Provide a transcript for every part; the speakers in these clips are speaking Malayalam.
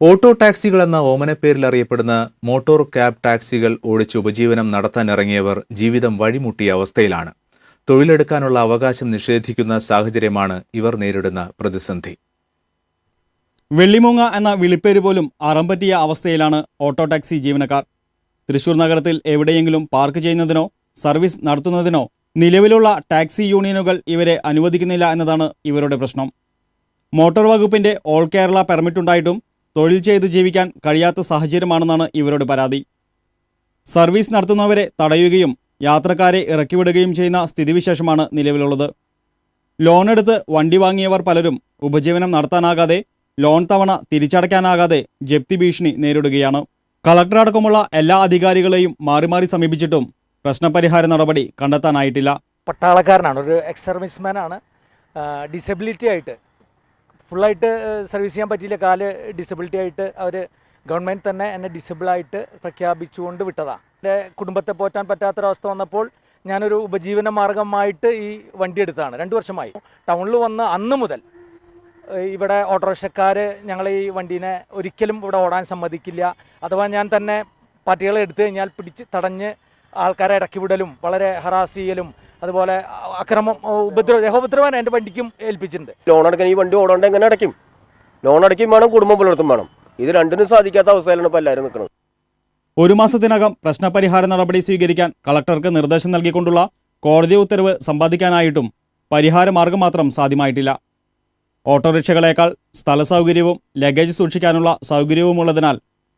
ഓട്ടോ ടാക്സികൾ എന്ന ഓമനപ്പേരിൽ അറിയപ്പെടുന്ന മോട്ടോർ ക്യാബ് ടാക്സികൾ ഓടിച്ച് ഉപജീവനം നടത്താനിറങ്ങിയവർ ജീവിതം വഴിമുട്ടിയ അവസ്ഥയിലാണ്. തൊഴിലെടുക്കാനുള്ള അവകാശം നിഷേധിക്കുന്ന സാഹചര്യമാണ് ഇവർ നേരിടുന്ന പ്രതിസന്ധി. വെള്ളിമൂങ്ങ എന്ന വിളിപ്പേര് പോലും അറമ്പറ്റിയ അവസ്ഥയിലാണ് ഓട്ടോ ടാക്സി ജീവനക്കാർ. തൃശൂർ നഗരത്തിൽ എവിടെയെങ്കിലും പാർക്ക് ചെയ്യുന്നതിനോ സർവീസ് നടത്തുന്നതിനോ നിലവിലുള്ള ടാക്സി യൂണിയനുകൾ ഇവരെ അനുവദിക്കുന്നില്ല എന്നതാണ് ഇവരുടെ പ്രശ്നം. മോട്ടോർ വകുപ്പിന്റെ ഓൾ കേരള പെർമിറ്റ് ഉണ്ടായിട്ടും തൊഴിൽ ചെയ്ത് ജീവിക്കാൻ കഴിയാത്ത സാഹചര്യമാണെന്നാണ് ഇവരുടെ പരാതി. സർവീസ് നടത്തുന്നവരെ തടയുകയും യാത്രക്കാരെ ഇറക്കിവിടുകയും ചെയ്യുന്ന സ്ഥിതിവിശേഷമാണ് നിലവിലുള്ളത്. ലോണെടുത്ത് വണ്ടി വാങ്ങിയവർ പലരും ഉപജീവനം നടത്താനാകാതെ ലോൺ തവണ തിരിച്ചടയ്ക്കാനാകാതെ ജപ്തി ഭീഷണി നേരിടുകയാണ്. കളക്ടർ അടക്കമുള്ള എല്ലാ അധികാരികളെയും മാറി മാറി സമീപിച്ചിട്ടും പ്രശ്നപരിഹാര നടപടി കണ്ടെത്താനായിട്ടില്ല. പട്ടാളക്കാരനാണ് ഒരു എക്സ് സർവീസ്മാൻ ആണ്. ഡിസബിലിറ്റി ആയിട്ട് ഫുള്ളായിട്ട് സർവീസ് ചെയ്യാൻ പറ്റിയില്ല. കാൽ ഡിസബിലിറ്റി ആയിട്ട് അവർ ഗവൺമെന്റ് തന്നെ എന്നെ ഡിസബിളായിട്ട് പ്രഖ്യാപിച്ചുകൊണ്ട് വിട്ടതാണ് എന്റെ കുടുംബത്തെ പോറ്റാൻ പറ്റാത്തൊരവസ്ഥ വന്നപ്പോൾ ഞാനൊരു ഉപജീവന മാർഗമായിട്ട് ഈ വണ്ടി എടുത്തതാണ്. രണ്ട് വർഷമായി. ടൗണിൽ വന്ന് അന്ന് മുതൽ ഇവിടെ ഓട്ടോറിക്ഷക്കാർ ഞങ്ങൾ ഈ വണ്ടീനെ ഒരിക്കലും ഇവിടെ ഓടാൻ സമ്മതിക്കില്ല. അഥവാ ഞാൻ തന്നെ പാർട്ടികളെ എടുത്തു കഴിഞ്ഞാൽ പിടിച്ച് തടഞ്ഞ് ആൾക്കാരെ ഇടക്കി വിടലും വളരെ ഹറാസ് ചെയ്യലും അതുപോലെ അക്രമം ഉപദ്രവം ദേഹോപദ്രവം എന്റെ വണ്ടിക്കും ഏൽപ്പിച്ചിട്ടുണ്ട്. ലോൺ അടക്കാൻ ഈ വണ്ടി ഓടാണ്ട് എങ്ങനെ അടയ്ക്കും? ലോൺ അടയ്ക്കും വേണം കുടുംബം പുലർത്തും വേണം. ഇത് രണ്ടിനും സാധിക്കാത്ത അവസ്ഥയിലാണ് ഇപ്പോൾ എല്ലാവരും നിൽക്കുന്നത്. ഒരു മാസത്തിനകം പ്രശ്നപരിഹാര നടപടി സ്വീകരിക്കാൻ കളക്ടർക്ക് നിർദ്ദേശം നൽകിക്കൊണ്ടുള്ള കോടതി ഉത്തരവ് സമ്പാദിക്കാനായിട്ടും പരിഹാര മാർഗം മാത്രം സാധ്യമായിട്ടില്ല. ഓട്ടോറിക്ഷകളേക്കാൾ സ്ഥല സൗകര്യവും ലഗേജ് സൂക്ഷിക്കാനുള്ള സൗകര്യവുമുള്ളതിനാൽ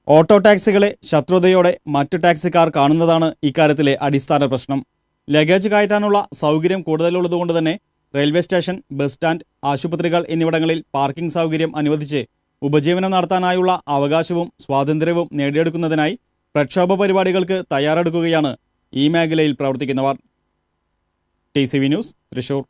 ഓട്ടോ ടാക്സികളെ ശത്രുതയോടെ മറ്റു ടാക്സിക്കാർ കാണുന്നതാണ് ഇക്കാര്യത്തിലെ അടിസ്ഥാന പ്രശ്നം. ലഗേജ് കയറ്റാനുള്ള സൗകര്യം കൂടുതലുള്ളതുകൊണ്ട് തന്നെ റെയിൽവേ സ്റ്റേഷൻ ബസ് സ്റ്റാൻഡ് ആശുപത്രികൾ എന്നിവിടങ്ങളിൽ പാർക്കിംഗ് സൗകര്യം അനുവദിച്ച് ഉപജീവനം നടത്താനായുള്ള അവകാശവും സ്വാതന്ത്ര്യവും നേടിയെടുക്കുന്നതിനായി പ്രക്ഷോഭ പരിപാടികൾക്ക് തയ്യാറെടുക്കുകയാണ് ഈ മേഖലയിൽ പ്രവർത്തിക്കുന്നവർ. T news Thrissur.